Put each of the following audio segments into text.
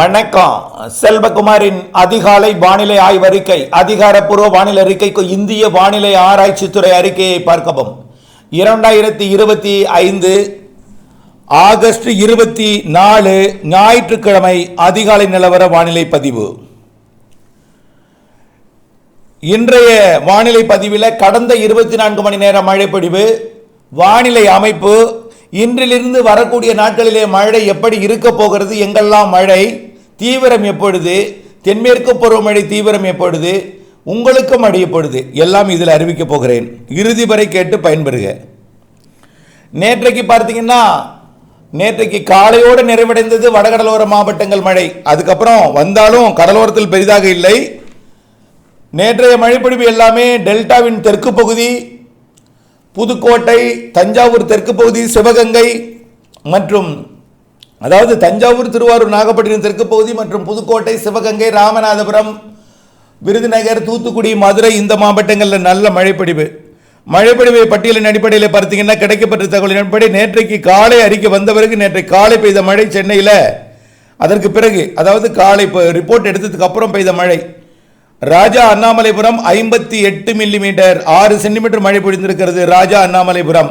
வணக்கம். செல்வகுமாரின் அதிகாலை வானிலை ஆய்வறிக்கை அதிகாரப்பூர்வ வானிலை அறிக்கைக்கு இந்திய வானிலை ஆராய்ச்சித்துறை அறிக்கையை பார்க்கவும். இரண்டாயிரத்தி இருபத்தி ஐந்து ஆகஸ்ட் இருபத்தி நாலு ஞாயிற்றுக்கிழமை அதிகாலை நிலவர வானிலை பதிவு. இன்றைய வானிலை பதிவில் கடந்த இருபத்தி நான்கு மணி நேர மழைப்பொழிவு வானிலை அமைப்பு இன்றிலிருந்து வரக்கூடிய நாட்களிலே மழை எப்படி இருக்க போகிறது எங்கெல்லாம் மழை தீவிரம் எப்பொழுது? தென்மேற்கு பருவமழை தீவிரம் எப்பொழுது? உங்களுக்கும் மழை எல்லாம் இதில் அறிவிக்கப் போகிறேன். இறுதி வரை கேட்டு பயன்பெறுக. நேற்றைக்கு பார்த்தீங்கன்னா நேற்றைக்கு காலையோடு நிறைவடைந்தது வடகடலோர மாவட்டங்கள் மழை. அதுக்கப்புறம் வந்தாலும் கடலோரத்தில் பெரிதாக இல்லை. நேற்றைய மழைப்பொழிவு எல்லாமே டெல்டாவின் தெற்கு பகுதி புதுக்கோட்டை தஞ்சாவூர் தெற்கு பகுதி சிவகங்கை மற்றும் அதாவது தஞ்சாவூர் திருவாரூர் நாகப்பட்டினம் தெற்கு பகுதி மற்றும் புதுக்கோட்டை சிவகங்கை ராமநாதபுரம் விருதுநகர் தூத்துக்குடி மதுரை இந்த மாவட்டங்களில் நல்ல மழைப்பொழிவு. மழைப்பொழிவை பட்டியலின் அடிப்படையில் பார்த்தீங்கன்னா கிடைக்கப்பட்ட தகவலின் அடிப்படை நேற்றைக்கு காலை அறிக்கை வந்த பிறகு நேற்றை காலை பெய்த மழை சென்னையில் அதற்கு பிறகு அதாவது காலை இப்போ ரிப்போர்ட் எடுத்ததுக்கு அப்புறம் பெய்த மழை. ராஜா அண்ணாமலைபுரம் ஐம்பத்தி எட்டு மில்லிமீட்டர் ஆறு சென்டிமீட்டர் மழை பொழிந்திருக்கிறது ராஜா அண்ணாமலைபுரம்.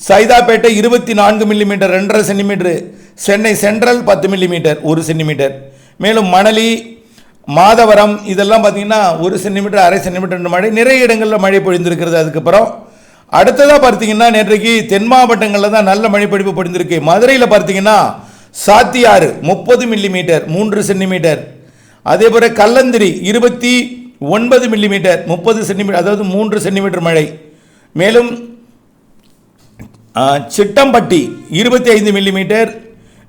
சைதாப்பேட்டை இருபத்தி நான்கு மில்லிமீட்டர் ரெண்டரை சென்டிமீட்டரு சென்னை சென்ட்ரல் பத்து மில்லிமீட்டர் ஒரு சென்டிமீட்டர் மேலும் மணலி மாதவரம் இதெல்லாம் பார்த்தீங்கன்னா ஒரு சென்டிமீட்டர் அரை சென்டிமீட்டர் மழை நிறைய இடங்களில் மழை பொழிந்திருக்கிறது. அதுக்கப்புறம் அடுத்ததாக பார்த்தீங்கன்னா நேற்றைக்கு தென் மாவட்டங்களில் தான் நல்ல மழைப்பொழிப்பு பொழிந்திருக்கு. மதுரையில் பார்த்தீங்கன்னா சாத்தியாறு முப்பது மில்லிமீட்டர் மூன்று சென்டிமீட்டர் அதே போல் கல்லந்திரி இருபத்தி ஒன்பது மில்லிமீட்டர் முப்பது சென்டிமீட்டர் அதாவது மூன்று சென்டிமீட்டர் மழை. மேலும் சிட்டம்பட்டி இருபத்தி ஐந்து மில்லிமீட்டர்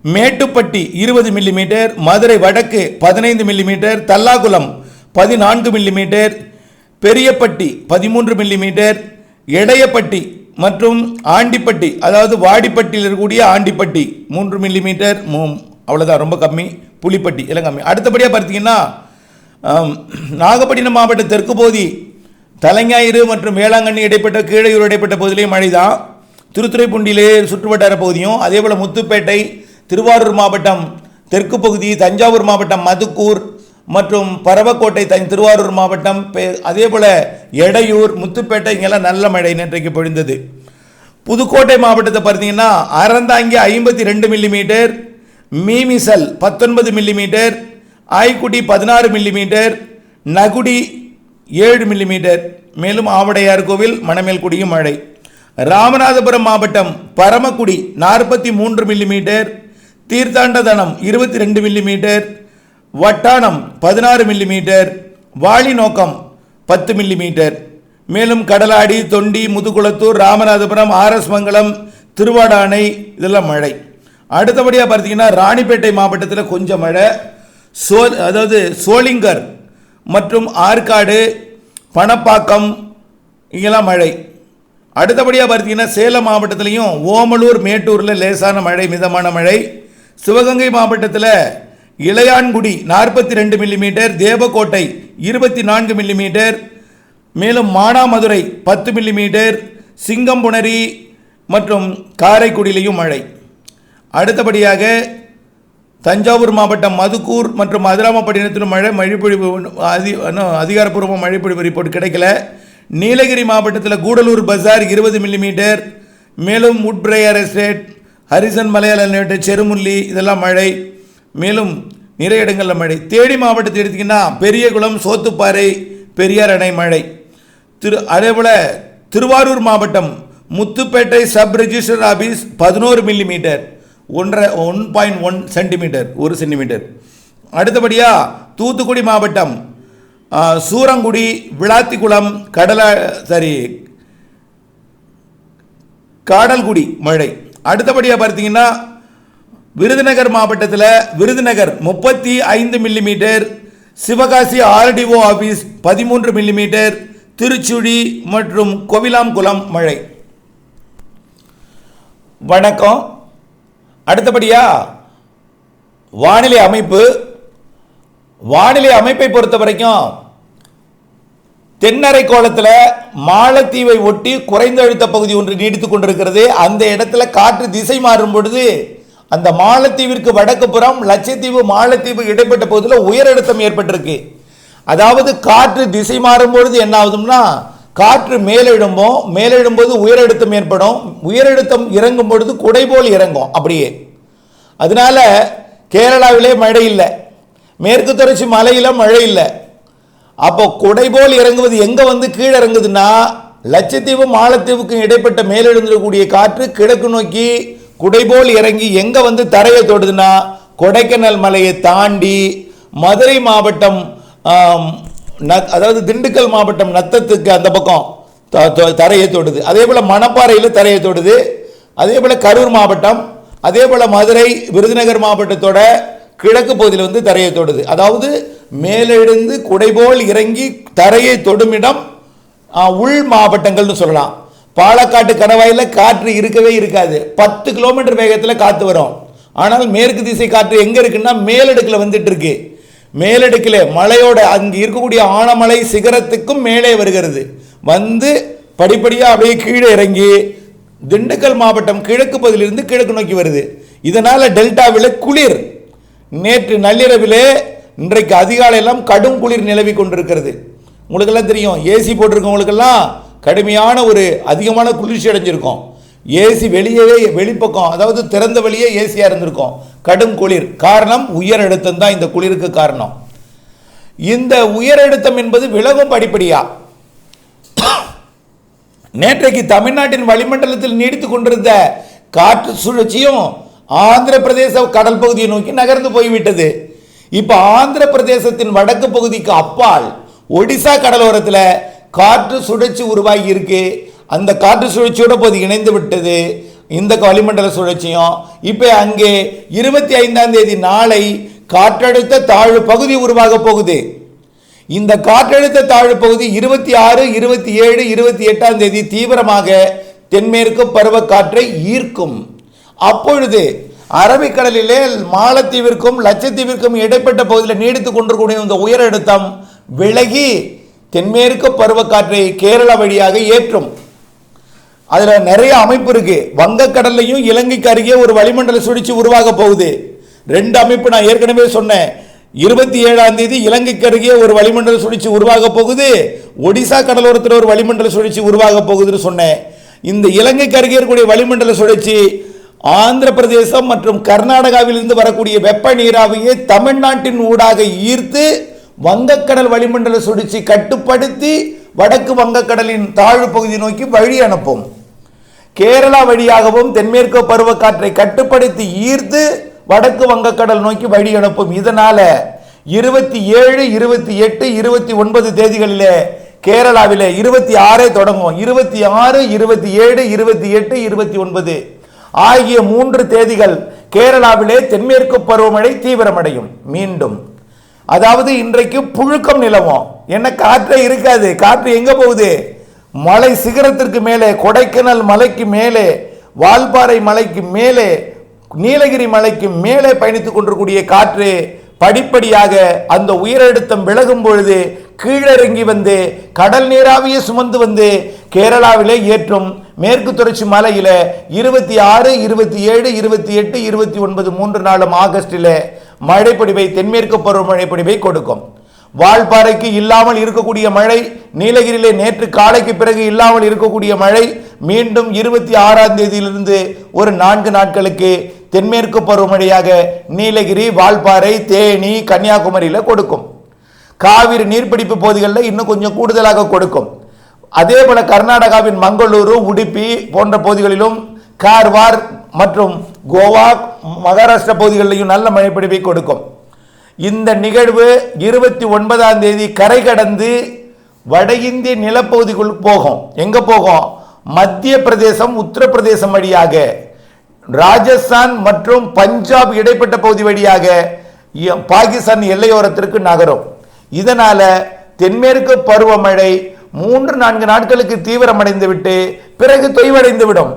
மேட்டுப்பட்டி இருபது மில்லிமீட்டர் மதுரை வடக்கு பதினைந்து மில்லிமீட்டர் தல்லாகுளம் பதினான்கு மில்லிமீட்டர் பெரியப்பட்டி பதிமூன்று மில்லிமீட்டர் எடையப்பட்டி மற்றும் ஆண்டிப்பட்டி அதாவது வாடிப்பட்டியில் இருக்கக்கூடிய ஆண்டிப்பட்டி மூன்று மில்லிமீட்டர் மூ அவ்வளோதான் ரொம்ப கம்மி புலிப்பட்டி எல்லாம் கம்மி. அடுத்தபடியாக பார்த்தீங்கன்னா நாகப்பட்டினம் மாவட்ட தெற்கு பகுதி தலைஞாயிறு மற்றும் வேளாங்கண்ணி இடைப்பட்ட கீழையூர் இடைப்பட்ட பகுதியிலேயும் மழை தான் திருத்துறைப்பூண்டியிலே சுற்றுவட்டார பகுதியும் அதே போல் முத்துப்பேட்டை திருவாரூர் மாவட்டம் தெற்கு பகுதி தஞ்சாவூர் மாவட்டம் மதுக்கூர் மற்றும் பரவக்கோட்டை தன் திருவாரூர் மாவட்டம் பெ- அதே போல் எடையூர் முத்துப்பேட்டை இங்கெல்லாம் நல்ல மழை நேற்றைக்கு பொழிந்தது. புதுக்கோட்டை மாவட்டத்தை பார்த்தீங்கன்னா அறந்தாங்கி ஐம்பத்தி ரெண்டு மில்லிமீட்டர் மீமிசல் பத்தொன்பது மில்லிமீட்டர் ஆய்க்குடி பதினாறு மில்லிமீட்டர் நகுடி ஏழு மில்லிமீட்டர் மேலும் ஆவடையார் கோவில் மணமேல்குடியும் மழை. ராமநாதபுரம் மாவட்டம் பரமக்குடி நாற்பத்தி மூன்று மில்லிமீட்டர் தீர்த்தாண்டதனம் இருபத்தி ரெண்டு மில்லிமீட்டர் வட்டானம் பதினாறு மில்லிமீட்டர் வாலிநோக்கம் பத்து மில்லிமீட்டர் மேலும் கடலாடி தொண்டி முதுகுளத்தூர் ராமநாதபுரம் ஆர்எஸ் மங்கலம் திருவாடானை இதெல்லாம் மழை. அடுத்தபடியாக பார்த்தீங்கன்னா ராணிப்பேட்டை மாவட்டத்தில் கொஞ்சம் மழை. சோ அதாவது சோளிங்கர் மற்றும் ஆற்காடு பணப்பாக்கம் இங்கெல்லாம் மழை. அடுத்தபடியாக பார்த்தீங்கன்னா சேலம் மாவட்டத்திலையும் ஓமலூர் மேட்டூரில் லேசான மழை மிதமான மழை. சிவகங்கை மாவட்டத்தில் இளையான்குடி நாற்பத்தி ரெண்டு மில்லிமீட்டர் தேவக்கோட்டை இருபத்தி நான்கு மில்லிமீட்டர் மேலும் மானாமதுரை பத்து மில்லிமீட்டர் சிங்கம்புணரி மற்றும் காரைக்குடியிலையும் மழை. அடுத்தபடியாக தஞ்சாவூர் மாவட்டம் மதுக்கூர் மற்றும் மதுராமப்பட்டினத்திலும் மழை மழைப்பொழிவு அதி அதிகாரப்பூர்வ மழைப்பொழிவு ரிப்போர்ட் கிடைக்கல. நீலகிரி மாவட்டத்தில் கூடலூர் பஜார் இருபது மில்லிமீட்டர் மேலும் உட்பிரேயர் எஸ்டேட் ஹரிசன் மலையாள செருமுள்ளி செருமுல்லி இதெல்லாம் மழை. மேலும் நிறைய இடங்களில் மழை. தேடி மாவட்டத்தை எடுத்திங்கன்னா பெரியகுளம் சோத்துப்பாறை பெரியார் அணை மழை. திரு அதேபோல் திருவாரூர் மாவட்டம் முத்துப்பேட்டை சப் ரிஜிஸ்டர் ஆபீஸ் பதினோரு மில்லிமீட்டர் ஒன்றரை ஒன் பாயிண்ட் ஒன் சென்டிமீட்டர் ஒரு சென்டிமீட்டர். அடுத்தபடியாக தூத்துக்குடி மாவட்டம் சூரங்குடி விளாத்திக்குளம் கடலா சாரி காடல்குடி மழை. அடுத்தபடியாக பார்த்தீங்கன்னா விருதுநகர் மாவட்டத்தில் விருதுநகர் முப்பத்தி ஐந்து மில்லிமீட்டர் சிவகாசி ஆர்டிஓ ஆஃபீஸ் பதிமூன்று மில்லிமீட்டர் திருச்சுழி மற்றும் கோவிலாம்குளம் மழை. வணக்கம். அடுத்தபடியா வானிலை அமைப்பு வானிலை அமைப்பை பொறுத்த வரைக்கும் தென்னரை கோலத்தில் மாலத்தீவை ஒட்டி குறைந்த அழுத்த பகுதி ஒன்று நீடித்துக் கொண்டிருக்கிறது. அந்த இடத்துல காற்று திசை மாறும் பொழுது அந்த மாலத்தீவிற்கு வடக்கு புறம் லட்சத்தீவு மாலத்தீவு இடைப்பட்ட பகுதியில் உயரழுத்தம் ஏற்பட்டிருக்கு. அதாவது காற்று திசை மாறும் பொழுது என்ன ஆகுதும்னா காற்று மேலெழும்போம் மேலெழும்போது உயரழுத்தம் ஏற்படும். உயரழுத்தம் இறங்கும் பொழுது குடை போல் இறங்கும் அப்படியே. அதனால கேரளாவிலே மழை இல்லை. மேற்கு தொடர்ச்சி மலையில் மழை இல்லை. அப்போ குடை போல் இறங்குவது எங்கே வந்து கீழே இறங்குதுன்னா லட்சத்தீவு மாலத்தீவுக்கும் இடைப்பட்ட மேலெழுந்திருக்கக்கூடிய காற்று கிழக்கு நோக்கி குடைபோல் இறங்கி எங்கே வந்து தரையை தொடுதுன்னா கொடைக்கானல் மலையை தாண்டி மதுரை மாவட்டம் ந- அதாவது திண்டுக்கல் மாவட்டம் நத்தத்துக்கு அந்த பக்கம் த- தரையை தொடுது. அதே போல் மணப்பாறையில் தரையை தொடுது. அதே போல் கரூர் மாவட்டம் அதே போல் மதுரை விருதுநகர் மாவட்டத்தோட கிழக்கு பகுதியில் வந்து தரையை தொடுது. அதாவது மேலிருந்து குடைபோல் இறங்கி தரையை தொடுமிடம் இடம் உள் மாவட்டங்கள்னு சொல்லலாம். பாலக்காட்டு கணவாயில் காற்று இருக்கவே இருக்காது. பத்து கிலோமீட்டர் வேகத்தில் காற்று வரும். ஆனால் மேற்கு திசை காற்று எங்கே இருக்குன்னா மேலடுக்கில் வந்துட்டு இருக்கு மேலடுக்கில் மலையோட அங்கே இருக்கக்கூடிய ஆனமலை சிகரத்துக்கும் மேலே வருகிறது. வந்து படிப்படியாக அப்படியே கீழே இறங்கி திண்டுக்கல் மாவட்டம் கிழக்கு பகுதியிலிருந்து கிழக்கு நோக்கி வருது. இதனால் டெல்டாவில் குளிர். நேற்று நள்ளிரவிலே இன்றைக்கு அதிகாலையெல்லாம் கடும் குளிர் நிலவி கொண்டிருக்கிறது. உங்களுக்கெல்லாம் தெரியும் ஏசி போட்டிருக்கவங்களுக்கெல்லாம் கடுமையான ஒரு அதிகமான குளிர்ச்சி அடைஞ்சிருக்கும். ஏசி வெளியவே வெளிப்பக்கம் அதாவது திறந்த வெளியே ஏசியாக இருந்திருக்கும். கடும் குளிர். காரணம் உயர் அழுத்தம் தான் இந்த குளிருக்கு காரணம். இந்த உயர் அழுத்தம் என்பது விலகும் படிப்படியா? நேற்றைக்கு தமிழ்நாட்டின் வளிமண்டலத்தில் நீடித்துக் கொண்டிருந்த காற்று சுழற்சியும் ஆந்திர பிரதேச கடல் பகுதியை நோக்கி நகர்ந்து போய்விட்டது. இப்போ ஆந்திர பிரதேசத்தின் வடக்கு பகுதிக்கு அப்பால் ஒடிசா கடலோரத்தில் காற்று சுழற்சி உருவாகி இருக்கு. அந்த காற்று சுழற்சியோட போது இணைந்து விட்டது. இந்த வளிமண்டல சுழற்சியும் இப்போ அங்கே இருபத்தி ஐந்தாம் தேதி நாளை காற்றழுத்த தாழ்வு பகுதி உருவாக போகுது. இந்த காற்றழுத்த தாழ்வு பகுதி இருபத்தி ஆறு இருபத்தி ஏழு இருபத்தி எட்டாம் தேதி தீவிரமாக தென்மேற்கு பருவக்காற்றை ஈர்க்கும். அப்பொழுது அரபிக்கடலிலே மாலத்தீவிற்கும் லட்சத்தீவிற்கும் இடைப்பட்ட பகுதியில் நீடித்துக் கொண்டிருக்கூடிய இந்த உயர் அழுத்தம் விலகி தென்மேற்கு பருவக்காற்றை கேரளா வழியாக ஏற்றும். அதில் நிறைய அமைப்பு இருக்கு. வங்கக்கடல்லையும் இலங்கைக்கு அருகே ஒரு வளிமண்டல சுழற்சி உருவாக போகுது. ரெண்டு அமைப்பு நான் ஏற்கனவே சொன்னேன். இருபத்தி ஏழாம் தேதி இலங்கைக்கு அருகே ஒரு வளிமண்டல சுழற்சி உருவாக போகுது. ஒடிசா கடலோரத்தில் ஒரு வளிமண்டல சுழற்சி உருவாக போகுதுன்னு சொன்னேன். இந்த இலங்கைக்கு அருகே இருக்கக்கூடிய வளிமண்டல சுழற்சி ஆந்திர பிரதேசம் மற்றும் கர்நாடகாவிலிருந்து வரக்கூடிய வெப்ப நீராவியை தமிழ்நாட்டின் ஊடாக ஈர்த்து வங்கக்கடல் வளிமண்டல சுழற்சி கட்டுப்படுத்தி வடக்கு வங்கக்கடலின் தாழ்வு பகுதி நோக்கி வழி அனுப்பும். கேரளா வழியாகவும் தென்மேற்கு பருவக்காற்றை கட்டுப்படுத்தி ஈர்த்து வடக்கு வங்கக்கடல் நோக்கி வழி அனுப்பும். இதனால இருபத்தி ஏழு இருபத்தி எட்டு இருபத்தி ஒன்பது தேதிகளிலே கேரளாவில் இருபத்தி ஆறே தொடங்கும். இருபத்தி ஆறு இருபத்தி ஏழு இருபத்தி எட்டு இருபத்தி ஒன்பது ஆகிய மூன்று தேதிகள் கேரளாவிலே தென்மேற்கு பருவமழை தீவிரமடையும். மீண்டும். அதாவது இன்றைக்கு புழுக்கம் நிலவும். என்ன காற்றே இருக்காது. காற்று எங்க போகுது? மலை சிகரத்திற்கு மேலே கொடைக்கானல் மலைக்கு மேலே வால்பாறை மலைக்கு மேலே நீலகிரி மலைக்கு மேலே பயணித்துக் கொண்டிருக்கூடிய காற்று படிப்படியாக அந்த உயரழுத்தம் விலகும் பொழுது கீழிறங்கி வந்து கடல் நீராவியை சுமந்து வந்து கேரளாவிலே ஏற்றும் மேற்கு தொடர்ச்சி மலையில் இருபத்தி ஆறு இருபத்தி ஏழு இருபத்தி எட்டு இருபத்தி ஒன்பது மூன்று நாளும் ஆகஸ்டில் மழைப்பொடிவை தென்மேற்கு பருவமழைப்பொடிவை கொடுக்கும். வால்பாறைக்கு இல்லாமல் இருக்கக்கூடிய மழை நீலகிரியிலே நேற்று காலைக்கு பிறகு இல்லாமல் இருக்கக்கூடிய மழை மீண்டும் இருபத்தி ஆறாம் தேதியிலிருந்து ஒரு நான்கு நாட்களுக்கு தென்மேற்கு பருவமழையாக நீலகிரி வால்பாறை தேனி கன்னியாகுமரியில் கொடுக்கும். காவிரி நீர்பிடிப்பு பகுதிகளில் இன்னும் கொஞ்சம் கூடுதலாக கொடுக்கும். அதே போல கர்நாடகாவின் மங்களூரு உடுப்பி போன்ற பகுதிகளிலும் கார்வார் மற்றும் கோவா மகாராஷ்டிரா பகுதிகளிலும் நல்ல மழைப்பிடிப்பை கொடுக்கும். இந்த நிகழ்வு இருபத்தி ஒன்பதாம் தேதி கரை கடந்து வட இந்திய நிலப்பகுதிக்குள் போகும். எங்க போகும்? மத்திய பிரதேசம் உத்தரப்பிரதேசம் வழியாக. ராஜஸ்தான் மற்றும் பஞ்சாப் இடைப்பட்ட பகுதி வழியாக. பாகிஸ்தான் எல்லையோரத்திற்கு நகரும். இதனால தென்மேற்கு பருவமழை மூன்று நான்கு நாட்களுக்கு தீவிரமடைந்துவிட்டு பிறகு தொய்வடைந்துவிடும்.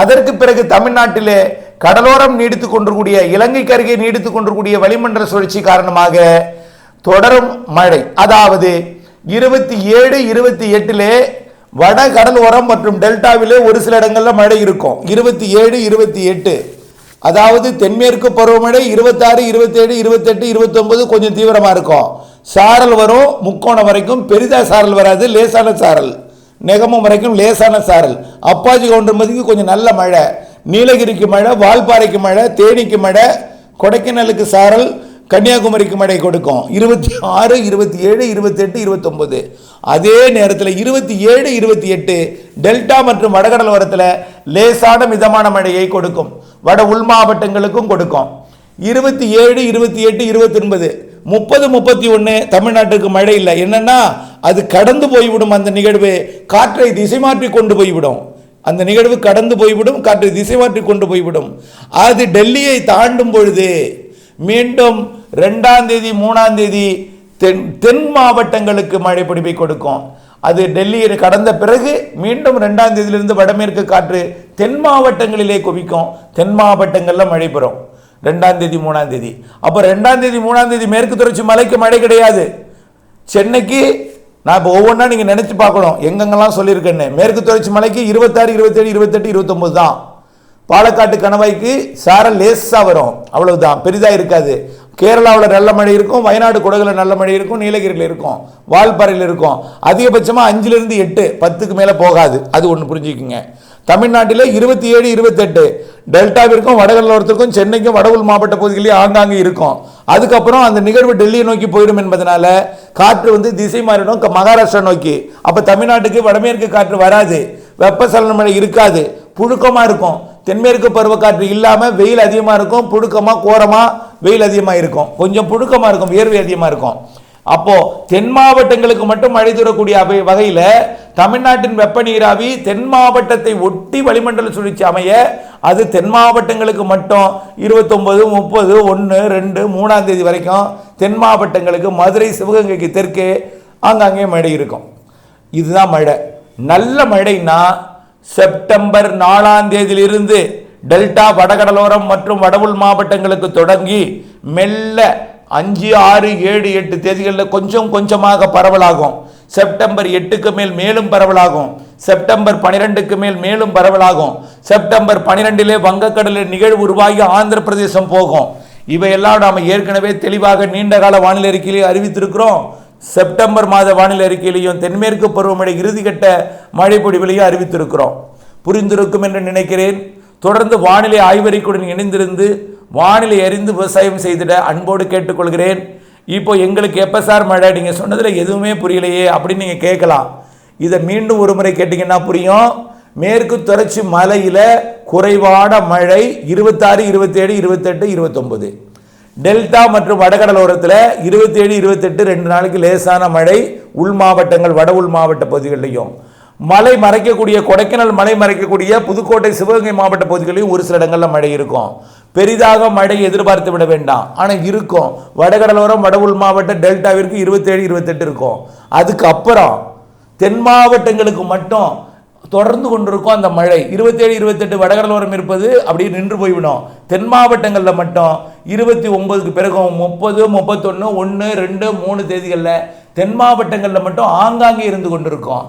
அதற்கு பிறகு தமிழ்நாட்டிலே கடலோரம் நீடித்துக் கொண்டிருக்கூடிய இலங்கைக்கு அருகே நீடித்துக் கொண்டிருக்கூடிய வளிமண்டல சுழற்சி காரணமாக தொடரும் மழை. அதாவது இருபத்தி ஏழு இருபத்தி எட்டிலே வட கடலோரம் மற்றும் டெல்டாவிலே ஒரு சில இடங்களில் மழை இருக்கும். இருபத்தி ஏழு இருபத்தி எட்டு. அதாவது தென்மேற்கு பருவமழை இருபத்தாறு இருபத்தேழு இருபத்தெட்டு இருபத்தொன்பது கொஞ்சம் தீவிரமாக இருக்கும். சாரல் வரும் முக்கோணம் வரைக்கும் பெரிதா சாரல் வராது லேசான சாரல். நெகமும் வரைக்கும் லேசான சாரல். அப்பாச்சி கவுண்டம்பதிக்கு கொஞ்சம் நல்ல மழை. நீலகிரிக்கு மழை வால்பாறைக்கு மழை தேனிக்கு மழை கொடைக்கானலுக்கு சாரல் கன்னியாகுமரிக்கு மழை கொடுக்கும். இருபத்தி ஆறு இருபத்தி ஏழு இருபத்தெட்டு இருபத்தொம்பது அதே நேரத்தில் இருபத்தி ஏழு இருபத்தி எட்டு டெல்டா மற்றும் வடகடலோரத்தில் லேசான மிதமான மழையை கொடுக்கும். வட உள் மாவட்டங்களுக்கும் கொடுக்கும். இருபத்தி ஏழு இருபத்தி எட்டு இருபத்தொன்பது முப்பது முப்பத்தி ஒன்று தமிழ்நாட்டுக்கு மழை இல்லை. என்னன்னா அது கடந்து போய்விடும் அந்த நிகழ்வு. காற்றை திசை மாற்றி கொண்டு போய்விடும். அந்த நிகழ்வு கடந்து போய்விடும் காற்றை திசை மாற்றி கொண்டு போய்விடும். அது டெல்லியை தாண்டும் பொழுது மீண்டும் ரெண்டாம் தேதி மூணாம் தேதி தென் தென் மாவட்டங்களுக்கு மழை பிடிப்பை கொடுக்கும். அது டெல்லியை கடந்த பிறகு மீண்டும் ரெண்டாம் தேதியிலிருந்து வடமேற்கு காற்று தென் மாவட்டங்களிலே குவிக்கும். தென் மாவட்டங்களில் மழை பெறும். ரெண்டாம் தேதி மூணாம் தேதி. அப்போ ரெண்டாம் தேதி மூணாம் தேதி மேற்கு தொடர்ச்சி மலைக்கு மழை கிடையாது. சென்னைக்கு நான் இப்போ ஒவ்வொன்றா நீங்கள் நினச்சி பார்க்கணும். எங்கெங்கெல்லாம் சொல்லியிருக்கேன்னு. மேற்கு தொடர்ச்சி மலைக்கு இருபத்தாறு இருபத்தேழு இருபத்தெட்டு இருபத்தொம்பது தான். பாலக்காட்டு கணவாய்க்கு சார லேசாக வரும். அவ்வளவுதான். பெரிதாக இருக்காது. கேரளாவில் நல்ல மழை இருக்கும். வயநாடு குடகுல நல்ல மழை இருக்கும். நீலகிரியில் இருக்கும். வால்பாறையில் இருக்கும். அதிகபட்சமாக அஞ்சுலேருந்து எட்டு. பத்துக்கு மேலே போகாது. அது ஒன்று புரிஞ்சுக்குங்க. தமிழ்நாட்டில் இருபத்தி ஏழு இருபத்தெட்டு. டெல்டாவிற்கும் வடகல்லோரத்திற்கும் சென்னைக்கும் வடவுள் மாவட்ட பகுதிகளிலே ஆங்காங்கே இருக்கும். அதுக்கப்புறம் அந்த நிகழ்வு டெல்லியை நோக்கி போயிடும் என்பதனால காற்று வந்து திசை மாறிடும் மகாராஷ்டிரா நோக்கி. அப்போ தமிழ்நாட்டுக்கு வடமேற்கு காற்று வராது. வெப்பசலன மழை இருக்காது. புழுக்கமாக இருக்கும். தென்மேற்கு பருவக்காற்று இல்லாமல் வெயில் அதிகமாக இருக்கும். புழுக்கமாக கோரமாக வெயில் அதிகமாக இருக்கும். கொஞ்சம் புழுக்கமாக இருக்கும். வியர்வை அதிகமாக இருக்கும். அப்போது தென் மாவட்டங்களுக்கு மட்டும் மழை தரக்கூடிய வகையில் தமிழ்நாட்டின் வெப்ப நீராவி தென் மாவட்டத்தை ஒட்டி வளிமண்டல சுழற்சி அமைய அது தென் மாவட்டங்களுக்கு மட்டும் இருபத்தொம்பது முப்பது ஒன்று ரெண்டு மூணாம் தேதி வரைக்கும் தென் மாவட்டங்களுக்கு மதுரை சிவகங்கைக்கு தெற்கே ஆங்காங்கே மழை இருக்கும். இதுதான் மழை. நல்ல மழைன்னா செப்டம்பர் நாலாம் தேதியிலிருந்து டெல்டா வடகடலோரம் மற்றும் வடவுள் மாவட்டங்களுக்கு தொடங்கி மெல்ல அஞ்சு ஆறு ஏழு எட்டு தேதிகளில் கொஞ்சம் கொஞ்சமாக பரவலாகும். செப்டம்பர் எட்டுக்கு மேல் மேலும் பரவலாகும். செப்டம்பர் பனிரெண்டுக்கு மேல் மேலும் பரவலாகும். செப்டம்பர் பனிரெண்டிலே வங்கக்கடலில் நிகழ்வு உருவாகி ஆந்திர பிரதேசம் போகும். இவையெல்லாம் நாம் ஏற்கனவே தெளிவாக நீண்ட கால வானிலை அறிக்கையிலே அறிவித்திருக்கிறோம். செப்டம்பர் மாத வானிலை அறிக்கையிலையும் தென்மேற்கு பருவமழை இறுதிக்கட்ட மழை பொழிவிலையும் அறிவித்திருக்கிறோம். புரிந்திருக்கும் என்று நினைக்கிறேன். தொடர்ந்து வானிலை ஆய்வறிக்கையுடன் இணைந்திருந்து வானிலை அறிந்து விவசாயம் செய்திட அன்போடு கேட்டுக்கொள்கிறேன். இப்போ எங்களுக்கு எப்போ சார் மழை? நீங்கள் சொன்னதில் எதுவுமே புரியலையே அப்படின்னு நீங்கள் கேட்கலாம். இதை மீண்டும் ஒரு முறை கேட்டிங்கன்னா புரியும். மேற்கு தொடர்ச்சி மலையில் குறைவான மழை இருபத்தாறு இருபத்தேழு இருபத்தெட்டு இருபத்தொம்பது டெல்டா மற்றும் வடகடலோரத்தில் இருபத்தேழு இருபத்தெட்டு ரெண்டு நாளைக்கு லேசான மழை உள் மாவட்டங்கள் வட உள் மாவட்ட பகுதிகளிலையும். மலை மறைக்கக்கூடிய கொடைக்கானல் மலை மறைக்கக்கூடிய புதுக்கோட்டை சிவகங்கை மாவட்ட பகுதிகளிலும் ஒரு சில இடங்களில் மழை இருக்கும். பெரிதாக மழை எதிர்பார்த்து விட வேண்டாம். ஆனால் இருக்கும். வடகடலோரம் வட உள் மாவட்ட டெல்டாவிற்கு இருபத்தேழு இருபத்தெட்டு இருக்கும். அதுக்கப்புறம் தென் மாவட்டங்களுக்கு மட்டும் தொடர்ந்து கொண்டிருக்கும் அந்த மழை. இருபத்தேழு இருபத்தெட்டு வடகடலோரம் இருப்பது அப்படியே நின்று போய்விடும். தென் மாவட்டங்களில் மட்டும் இருபத்தி ஒம்பதுக்கு பிறகும் முப்பது முப்பத்தொன்று ஒன்று ரெண்டு மூணு தேதிகளில் தென் மாவட்டங்களில் மட்டும் ஆங்காங்கே இருந்து கொண்டிருக்கும்.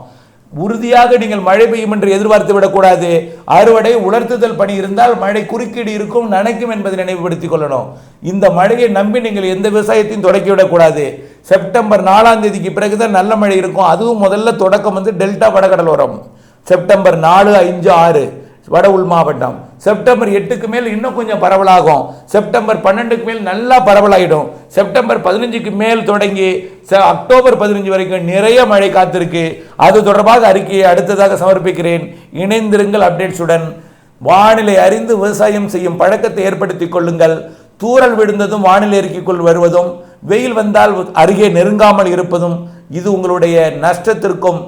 உறுதியாக நீங்கள் மழை பெய்யும் என்று எதிர்பார்த்து விடக்கூடாது. அறுவடை உலர்த்துதல் பணி இருந்தால் மழை குறுக்கீடு இருக்கும் நனைக்கும் என்பதை நினைவுபடுத்திக் கொள்ளணும். இந்த மழையை நம்பி நீங்கள் எந்த விவசாயத்தையும் தொடக்கி விடக்கூடாது. செப்டம்பர் நாலாம் தேதிக்கு பிறகுதான் நல்ல மழை இருக்கும். அதுவும் முதல்ல தொடக்கம் வந்து டெல்டா வடகடலோரம். செப்டம்பர் நாலு அஞ்சு ஆறு வட உள் மாவட்டம். செப்டம்பர் எட்டுக்கு மேல் இன்னும் கொஞ்சம் பரவலாகும். செப்டம்பர் பன்னெண்டுக்கு மேல் நல்லா பரவலாயிடும். செப்டம்பர் பதினஞ்சுக்கு மேல் தொடங்கி அக்டோபர் பதினஞ்சு வரைக்கும் நிறைய மழை காத்திருக்கு. அது தொடர்பாக அறிக்கையை அடுத்ததாக சமர்ப்பிக்கிறேன். இணைந்திருங்கள் அப்டேட்ஸுடன். வானிலை அறிந்து விவசாயம் செய்யும் பழக்கத்தை ஏற்படுத்திக் கொள்ளுங்கள். தூறல் விழுந்ததும் வானிலை அறிக்கைக்குள் வருவதும் வெயில் வந்தால் அருகே நெருங்காமல் இருப்பதும் இது உங்களுடைய நஷ்டத்திற்கும்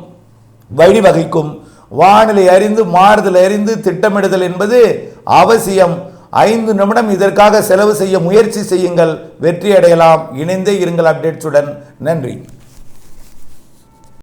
வழிவகைக்கும். வானிலை அறிந்து மாறுதல் அறிந்து திட்டமிடுதல் என்பது அவசியம். ஐந்து நிமிடம் இதற்காக செலவு செய்ய முயற்சி செய்யுங்கள். வெற்றி அடையலாம் இணைந்தே இருங்கள் அப்டேட்ஸுடன் நன்றி.